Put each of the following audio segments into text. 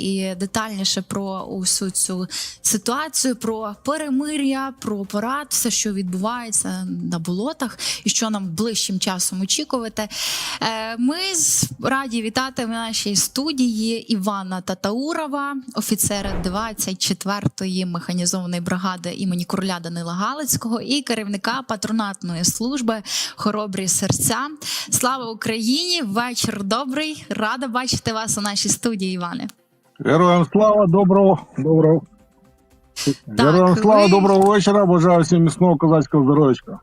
і детальніше про усю цю ситуацію, про перемир'я, про парад, все, що відбувається на болотах, і що нам ближчим часом очікувати. Е, Ми раді вітати в нашій студії Івана Татаурова, офіцера 24-ї механізованої бригади імені короля Данила Галицького і керівника патронатної служби Хоробрі серця. Слава Україні! Вечір добрий! Рада бачити вас у нашій студії, Іване. Героям слава, доброго, доброго. Героям слава, ви- доброго вечора. Бажаю всім міцного козацького здоров'ячка.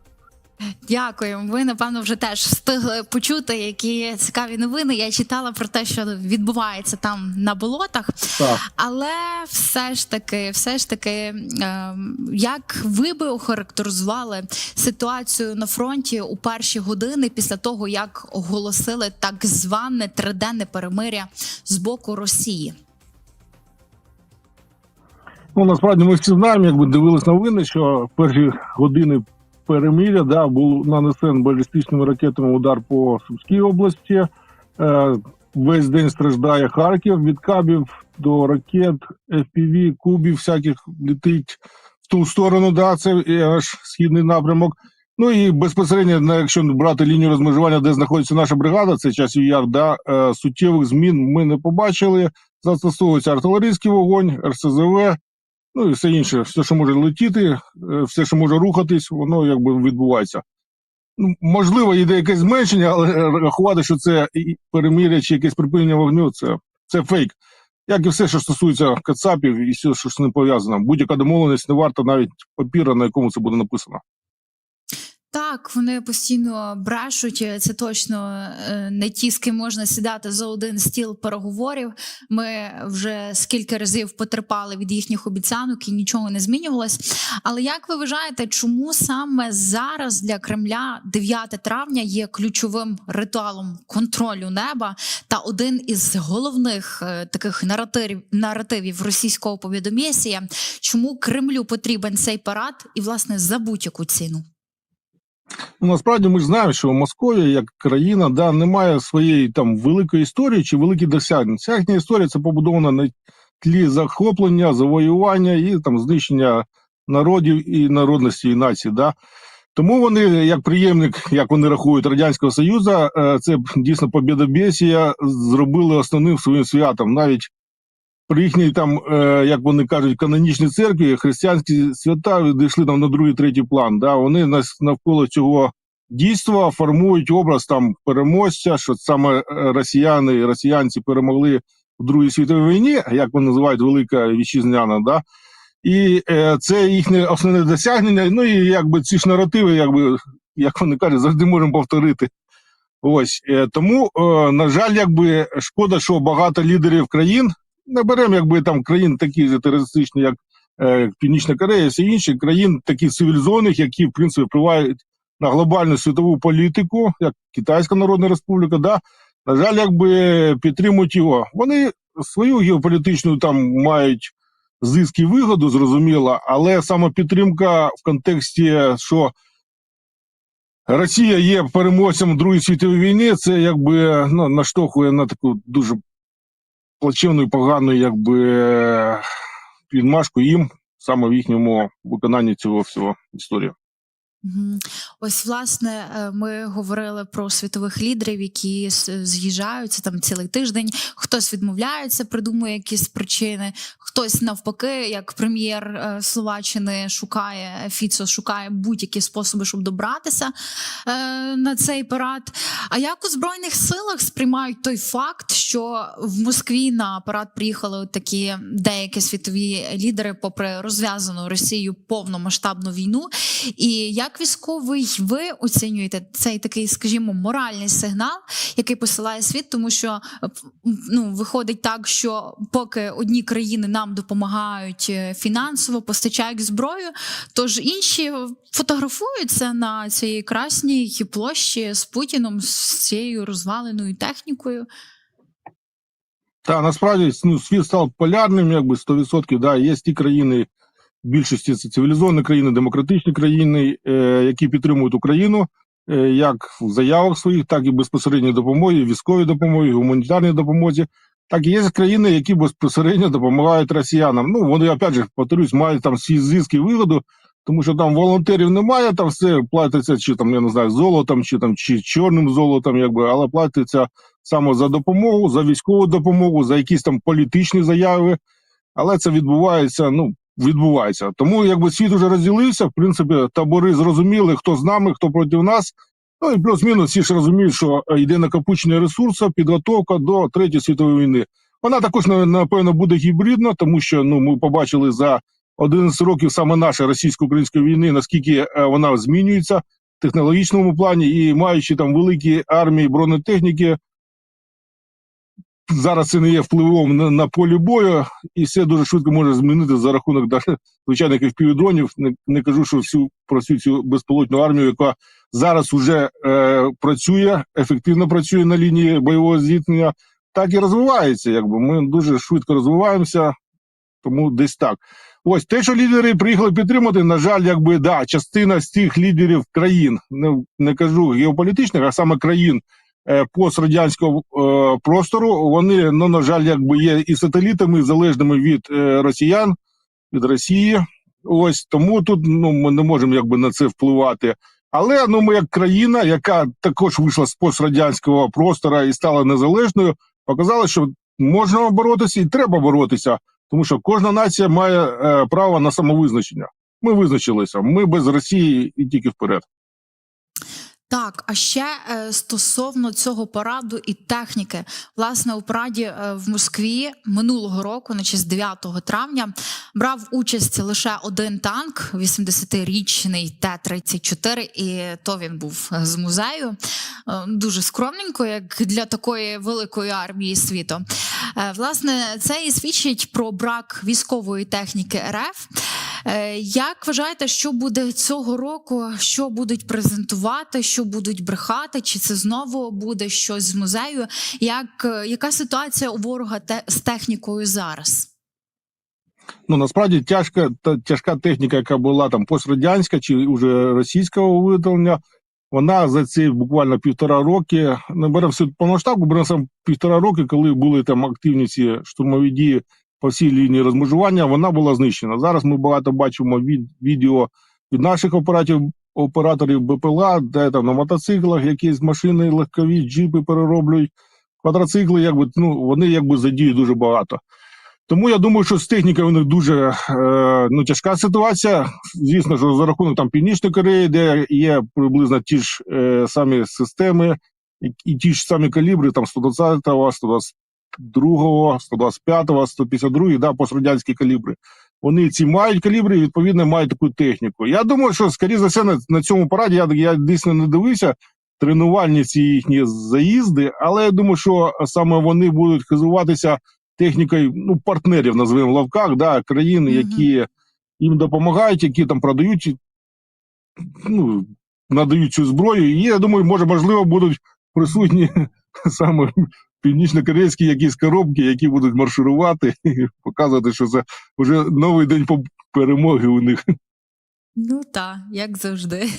Дякую. Ви напевно вже теж встигли почути, які цікаві новини. Я читала про те, що відбувається там на болотах. Так. Але все ж таки, все ж таки, ем, як ви би охарактеризували ситуацію на фронті у перші години після того, як оголосили так зване триденне перемиря з боку Росії? Ну насправді ми всі знаємо, якби дивились новини, що перші години перемиря да, був нанесений балістичними ракетами удар по Сумській області. Е, весь день страждає Харків від кабів до ракет, FPV, кубів всяких летить в ту сторону, да, це аж східний напрямок. Ну і безпосередньо, якщо брати лінію розмежування, де знаходиться наша бригада, це часів яр, да, е, суттєвих змін ми не побачили. Застосовується артилерійський вогонь, РСЗВ, ну і все інше, все, що може летіти, е, все, що може рухатись, воно якби відбувається. Ну, можливо, йде якесь зменшення, але рахувати, що це переміря чи якесь припинення вогню, це, це фейк. Як і все, що стосується кацапів і все, що з ним пов'язано. Будь-яка домовленість не варта навіть папіра, на якому це буде написано. Так, вони постійно брешуть. Це точно е, не ті, з ким можна сідати за один стіл переговорів. Ми вже скільки разів потерпали від їхніх обіцянок і нічого не змінювалось. Але як ви вважаєте, чому саме зараз для Кремля 9 травня є ключовим ритуалом контролю неба та один із головних е, таких наративів наративів російського повідомєсія? Чому Кремлю потрібен цей парад і власне за будь-яку ціну? Ну, насправді ми ж знаємо, що Московія як країна да, не має своєї там великої історії чи великих досягнень. Ця їхня історія це побудована на тлі захоплення, завоювання і там знищення народів і народності і націй. Да. Тому вони, як приємник, як вони рахують Радянського Союзу, е, це дійсно побєдобєсія зробили основним своїм святом. Навіть при їхній там, е, як вони кажуть, канонічній церкві християнські свята відійшли там на другий, третій план. Да? Вони нас навколо цього дійства формують образ там переможця, що саме е, росіяни і росіянці перемогли в Другій світовій війні, як вони називають Велика Вітчизняна. Да? І е, це їхнє основне досягнення. Ну і якби ці ж наративи, якби, як вони кажуть, завжди можемо повторити. Ось е, тому, на жаль, якби шкода, що багато лідерів країн не беремо, якби там країн такі терористичні, як е, Північна Корея, всі інші країн, таких цивілізованих, які в принципі впливають на глобальну світову політику, як Китайська Народна Республіка, да, на жаль, якби підтримують його. Вони свою геополітичну там мають зиск вигоду, зрозуміло, але саме підтримка в контексті, що Росія є переможцем Другої світової війни, це якби ну, наштовхує на таку дуже плачевну і погану якби підмашку їм саме в їхньому виконанні цього всього історії. Ось, власне, е, ми говорили про світових лідерів, які з'їжджаються там цілий тиждень. Хтось відмовляється, придумує якісь причини, хтось навпаки, як прем'єр е, Словаччини шукає Фіцо, шукає будь-які способи, щоб добратися е, на цей парад. А як у збройних силах сприймають той факт, що в Москві на парад приїхали такі деякі світові лідери, попри розв'язану Росією повномасштабну війну? І як військовий ви оцінюєте цей такий, скажімо, моральний сигнал, який посилає світ, тому що ну виходить так, що поки одні країни нам допомагають е, фінансово, постачають зброю, то ж інші фотографуються на цій красній площі з Путіном з цією розваленою технікою. Та насправді ну, світ став полярним, якби 100%. Да, є ті країни, більшості це цивілізовані країни, демократичні країни, е, які підтримують Україну е, як в заявах своїх, так і безпосередньо допомоги, військовій допомогі, гуманітарній допомозі. Так і є країни, які безпосередньо допомагають росіянам. Ну вони опять же повторюсь, мають там свій зиск і вигоду, тому що там волонтерів немає, там все платиться чи там я не знаю золотом, чи там чи чорним золотом, якби, але платиться саме за допомогу, за військову допомогу, за якісь там політичні заяви. Але це відбувається. Ну відбувається. Тому якби світ уже розділився. В принципі, табори зрозуміли, хто з нами, хто проти нас. Ну і плюс-мінус всі ж розуміють, що е, йде накопичення ресурсу, підготовка до третьої світової війни. Вона також напевно буде гібридна, тому що ну ми побачили за 11 років саме нашої російсько-української війни, наскільки е, вона змінюється в технологічному плані, і маючи там великі армії бронетехніки, зараз це не є впливом на, на полі бою, і все дуже швидко може змінити за рахунок звичайних FPV-дронів. Не, не кажу, що всю про всю цю безпілотну армію, яка зараз уже е, працює, ефективно працює на лінії бойового зіткнення, так і розвивається. Якби ми дуже швидко розвиваємося, тому десь так. Ось те, що лідери приїхали підтримати, на жаль, якби да, частина з цих лідерів країн, не, не кажу геополітичних, а саме країн пострадянського е, простору, вони, ну, на жаль, якби є і сателітами, залежними від е, росіян, від Росії. Ось тому тут ну, ми не можемо якби на це впливати. Але ну, ми як країна, яка також вийшла з пострадянського простору і стала незалежною, показали, що можна боротися і треба боротися, тому що кожна нація має е, право на самовизначення. Ми визначилися. Ми без Росії і тільки вперед. Так, а ще е, стосовно цього параду і техніки, власне, у параді е, в Москві минулого року, на честь 9 травня, брав участь лише один танк, 80-річний Т-34, і то він був з музею. Е, Дуже скромненько, як для такої великої армії світу. Е, Власне, це і свідчить про брак військової техніки РФ. Е, Як вважаєте, що буде цього року? Що будуть презентувати, що будуть брехати? Чи це знову буде щось з музею? Як е, яка ситуація у ворога те, з технікою зараз? Ну насправді тяжка та тяжка техніка, яка була там пострадянська чи уже російського виготовлення, вона за ці буквально півтора роки не беремо всю повноштабку, беремо сам півтора роки, коли були там активні ці штурмові дії по всій лінії розмежування, вона була знищена. Зараз ми багато бачимо від відео від наших операторів, операторів БПЛА, де там на мотоциклах якісь машини легкові, джипи перероблюють, квадроцикли, якби ну вони якби задіють дуже багато. Тому я думаю, що з технікою них дуже е, ну, тяжка ситуація. Звісно, що за рахунок там Північної Кореї, де є приблизно ті ж е, самі системи і, і ті ж самі калібри, там 120-го, 122-го, 125-го, 152-й, да, пострадянські калібри. Вони ці мають калібри і відповідно мають таку техніку. Я думаю, що скоріше за все на, на цьому параді я, я дійсно не дивився тренувальні ці їхні заїзди, але я думаю, що саме вони будуть хизуватися технікою ну, партнерів, називаємо в лавках, да, країн, які їм допомагають, які там продають, ну, надають цю зброю. І я думаю, може, можливо, будуть присутні саме північно-корейські якісь коробки, які будуть марширувати і показувати, що це вже новий день перемоги у них. Ну так, як завжди.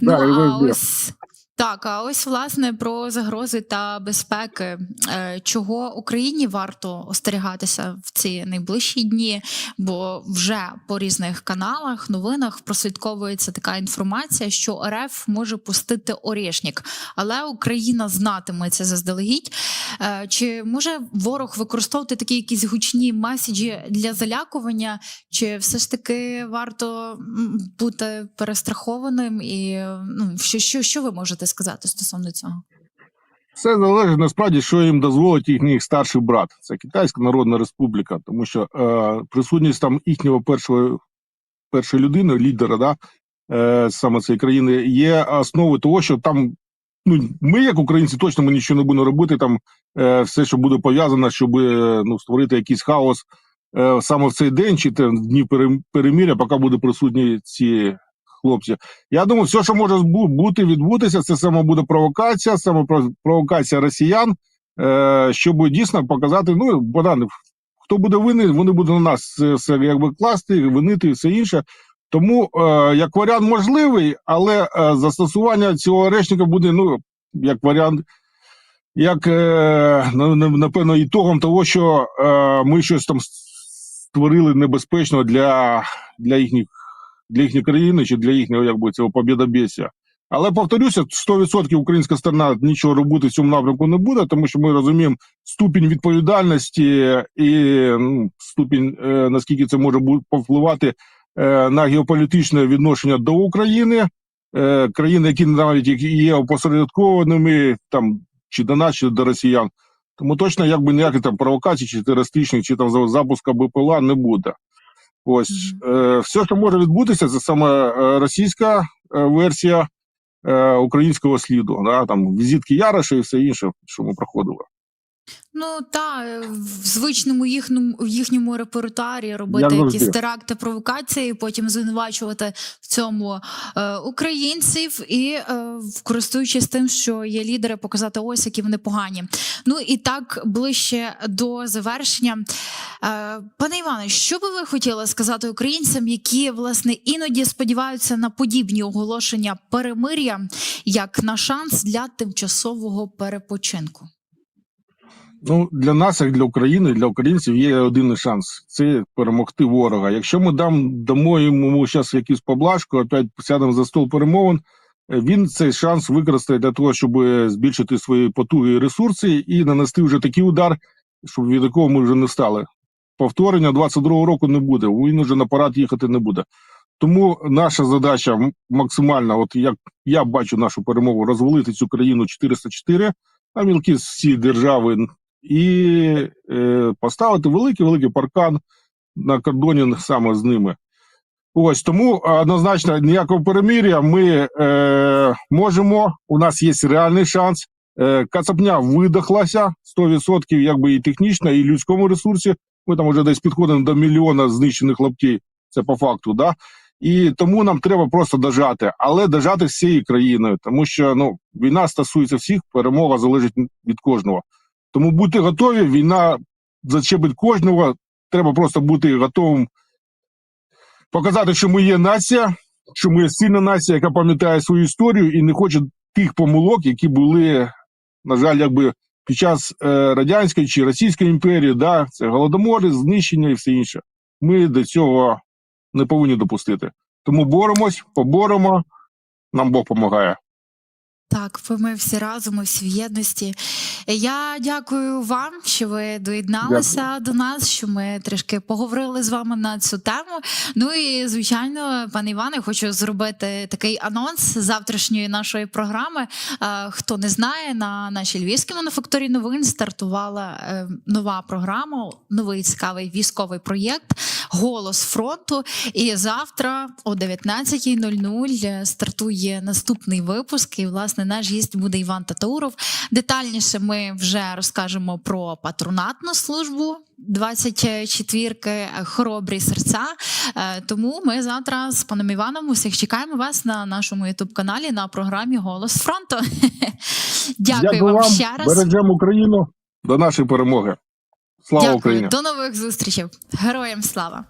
Да, ну, а завжди. ось так, а ось власне про загрози та безпеки. Е, Чого Україні варто остерігатися в ці найближчі дні? Бо вже по різних каналах, новинах прослідковується така інформація, що РФ може пустити орішник, але Україна знатиме це заздалегідь. Е, Чи може ворог використовувати такі якісь гучні меседжі для залякування? Чи все ж таки варто бути перестрахованим? І ну, що, що, що ви можете сказати стосовно цього? Все залежить насправді, що їм дозволить їхній старший брат. Це Китайська Народна Республіка, тому що е, присутність там їхнього першого першої людини, лідера, да, е, саме цієї країни, є основою того, що там. Ну, ми, як українці, точно ми нічого не будемо робити. Там е, все, що буде пов'язано, щоб е, ну, створити якийсь хаос е, саме в цей день, чи в дні перем- переміря, поки буде присутні ці хлопці. Я думаю, все, що може бути, відбутися, це саме буде провокація, саме провокація росіян, е, щоб дійсно показати, ну, Богдан, хто буде винен, вони будуть на нас все якби класти, винити і все інше. Тому е, як варіант можливий, але е, застосування цього речника буде, ну, як варіант як на- напевно, ітогом того, що ми щось там створили небезпечного для, для їхніх для їхньої країни чи для їхнього якби цього побєдобєсія. Але повторюся, 100% українська сторона нічого робити в цьому напрямку не буде, тому що ми розуміємо ступінь відповідальності і ну, ступінь, е, наскільки це може повпливати е, на геополітичне відношення до України, е, країни, які навіть є опосередкованими там чи до нас, чи до росіян. Тому точно якби ніяких там провокацій, чи терористичних, чи там за- запуска БПЛА не буде. Ось е, все, що може відбутися, це саме е, російська е, версія е, українського сліду. Да? Там візитки Яроша і все інше, що ми проходили. Ну та в звичному їхньому в їхньому репертуарі робити завжди. якісь теракти, провокації, потім звинувачувати в цьому е, українців і е, користуючись тим, що є лідери, показати ось які вони погані. Ну і так ближче до завершення. Е, пане Іване, що би ви хотіли сказати українцям, які власне іноді сподіваються на подібні оголошення перемир'я як на шанс для тимчасового перепочинку? Ну, для нас, як для України, для українців, є один шанс це перемогти ворога. Якщо ми дам дамо йому зараз якусь поблажку, опять сядемо за стол перемовин. е, Він цей шанс використає для того, щоб збільшити свої потуги і ресурси і нанести вже такий удар, щоб від якого ми вже не стали. Повторення 22-го року не буде. Він вже на парад їхати не буде. Тому наша задача максимальна, от як я бачу нашу перемогу, розвалити цю країну 404 на мілкі всі держави і е, поставити великий великий паркан на кордоні саме з ними. Ось тому е, однозначно ніякого перемир'я ми е, можемо. У нас є реальний шанс. Е, Кацапня видохлася 100%, якби і технічно, і людському ресурсі. Ми там вже десь підходимо до мільйона знищених лаптей. Це по факту, да. І тому нам треба просто дожати, але дожати всією країною, тому що ну війна стосується всіх, перемога залежить від кожного. Тому будьте готові, війна зачепить кожного. Треба просто бути готовим показати, що ми є нація, що ми є сильна нація, яка пам'ятає свою історію і не хоче тих помилок, які були, на жаль, якби під час е, радянської чи російської імперії, да, це голодомори, знищення і все інше. Ми до цього не повинні допустити. Тому боремось, поборемо, нам Бог допомагає. Так, ми всі разом, ми всі в єдності. Я дякую вам, що ви доєдналися до нас, що ми трішки поговорили з вами на цю тему. Ну і звичайно, пане Іване, хочу зробити такий анонс завтрашньої нашої програми. Е, Хто не знає, на нашій львівській мануфактурі новин стартувала е, нова програма, новий цікавий військовий проєкт Голос фронту. І завтра о 19.00 стартує наступний випуск. І власне наш гість буде Іван Татауров. Детальніше ми вже розкажемо про патронатну службу. 24-ки хоробрі серця. Е, Тому ми завтра з паном Іваном усіх чекаємо вас на нашому ютуб каналі на програмі Голос фронту. Дякую, вам ще раз. Бережемо Україну до нашої перемоги. Слава Дякую. Україні! До нових зустрічей. Героям слава!